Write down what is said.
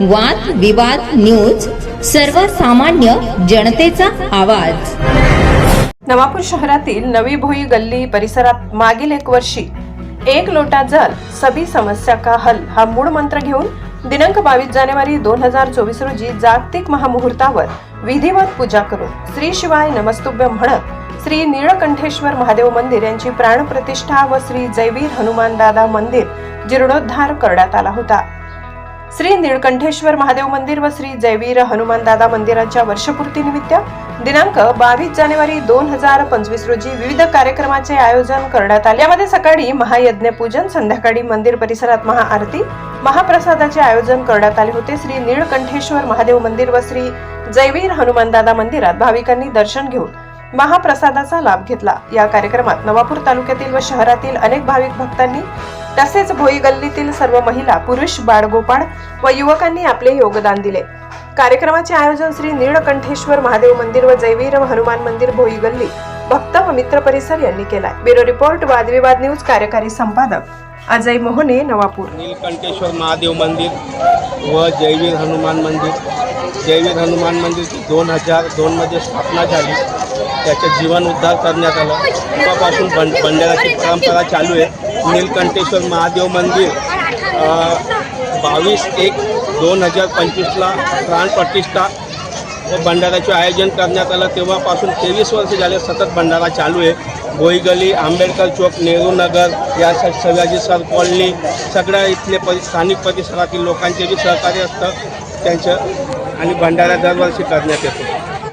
वाद विवाद न्यूज सर्वसामान्य जनतेचा आवाज. नवापूर शहरातील नवी भोई गल्ली परिसरात मागील एक वर्षी एक लोटा जल सभी समस्या का हल हा मूळ मंत्र घेऊन दिनांक बावीस जानेवारी दोन हजार चोवीस रोजी जागतिक महामुहूर्तावर विधिवत पूजा करून श्री शिवाय नमस्तुभ्य म्हणत श्री निळकंठेश्वर महादेव मंदिर यांची प्राणप्रतिष्ठा व श्री जयवीर हनुमान दादा मंदिर जीर्णोद्धार करण्यात आला होता. श्री निळकंठेश्वर महादेव मंदिर व श्री जयवीर हनुमानदादा मंदिराच्या वर्षपूर्तीनिमित्त दिनांक बावीस जानेवारी दोन हजार पंचवीस रोजी विविध कार्यक्रमाचे आयोजन करण्यात आले. यामध्ये सकाळी महायज्ञ पूजन संध्याकाळी मंदिर परिसरात महाआरती महाप्रसादाचे आयोजन करण्यात आले होते. श्री निळकंठेश्वर महादेव मंदिर व श्री जयवीर हनुमानदादा मंदिरात भाविकांनी दर्शन घेऊन महाप्रसादाचा लाभ घेतला. या कार्यक्रमात नवापूर तालुक्यातील व शहरातील अनेक भाविक भक्तांनी तसेच भोई गल्लीतील सर्व महिला पुरुष बाळगोपाळ व युवकांनी आपले योगदान दिले. कार्यक्रमाचे आयोजन श्री निळकंठेश्वर महादेव मंदिर व जयवीर हनुमान मंदिर भोई गल्ली भक्त व मित्र परिसर यांनी केलाय. ब्युरो रिपोर्ट वादविवाद न्यूज कार्यकारी संपादक अजय मोहने नवापूर. नीलकंठेश्वर महादेव मंदिर व जयवीर हनुमान मंदिर. जयवीर हनुमान मंदिर दोन हजार दोनमध्ये स्थापना झाली. त्याचं जीवन उद्धार करण्यात आलं. तेव्हापासून बंड बंडाराची परंपरा चालू आहे. नीलकंठेश्वर महादेव मंदिर बावीस एक दोन हजार पंचवीसला प्राणप्रतिष्ठा व भंडाराचे आयोजन करण्यात आलं. तेव्हापासून तेवीस वर्ष झाले सतत भंडारा चालू आहे. बोईगली आंबेडकर चौक नेहरू नगर या स- सयाजी सर कॉलनी सगळ्या इथले परि स्थानिक परिसरातील लोकांचे बी सहकार्य असतं. त्यांचं आणि भंडारा दरवर्षी करण्यात येतो.